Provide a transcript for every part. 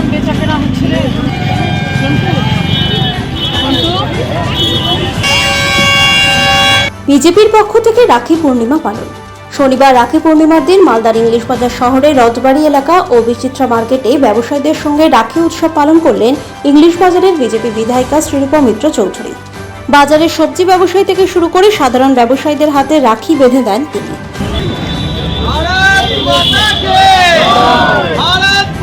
এখন বিজেপির পক্ষ থেকে রাখি পূর্ণিমা পালন। শনিবার রাখি পূর্ণিমার দিন মালদার ইংলিশ বাজার শহরে রথবাড়ি এলাকা ও বিচিত্রা মার্কেটে ব্যবসায়ীদের সঙ্গে রাখি উৎসব পালন করলেন ইংলিশ বাজারের বিজেপি বিধায়িকা শ্রীরূপা মিত্র চৌধুরী। বাজারের সবজি ব্যবসায়ী থেকে শুরু করে সাধারণ ব্যবসায়ীদের হাতে রাখি বেঁধে দেন তিনি।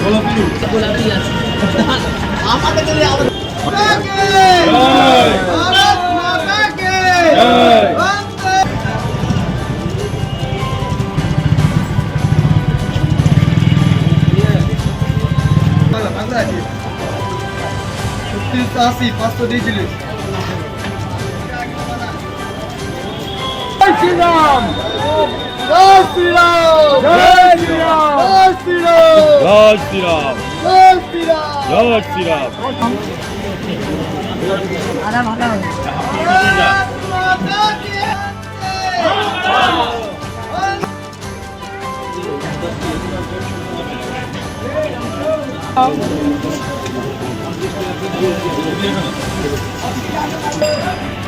গোলাপি kasih আমাকে di আমাদের জয় শ্রীরাম জয় শ্রীরাম জয় শ্রীরাম জয় শ্রীরাম জয় Thank you.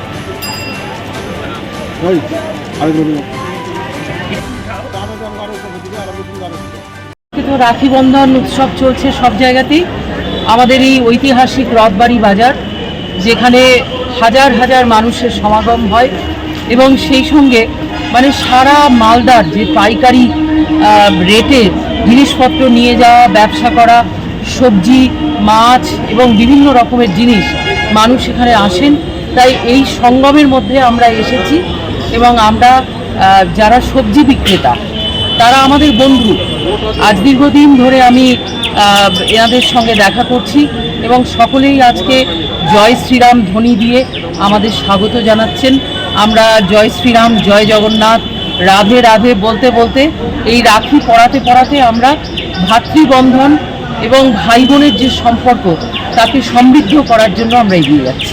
কিন্তু রাখি বন্ধন উৎসব চলছে সব জায়গাতেই। আমাদের এই ঐতিহাসিক রথবাড়ি বাজার, যেখানে হাজার হাজার মানুষের সমাগম হয় এবং সেই সঙ্গে মানে সারা মালদার যে পাইকারি রেটে জিনিসপত্র নিয়ে যাওয়া, ব্যবসা করা, সবজি, মাছ এবং বিভিন্ন রকমের জিনিস মানুষ এখানে আসেন। তাই এই সঙ্গমের মধ্যে আমরা এসেছি। এবং আমরা যারা সবজি বিক্রেতা, তারা আমাদের বন্ধু। আজ দীর্ঘদিন ধরে আমি এনাদের সঙ্গে দেখা করছি এবং সকলেই আজকে জয় শ্রীরাম ধ্বনি দিয়ে আমাদের স্বাগত জানাচ্ছেন। আমরা জয় শ্রীরাম, জয় জগন্নাথ, রাধে রাধে বলতে বলতে এই রাখি পড়াতে পড়াতে আমরা ভাতৃবন্ধন এবং ভাই বোনের যে সম্পর্ক, তাকে সমৃদ্ধ করার জন্য আমরা এগিয়ে যাচ্ছি।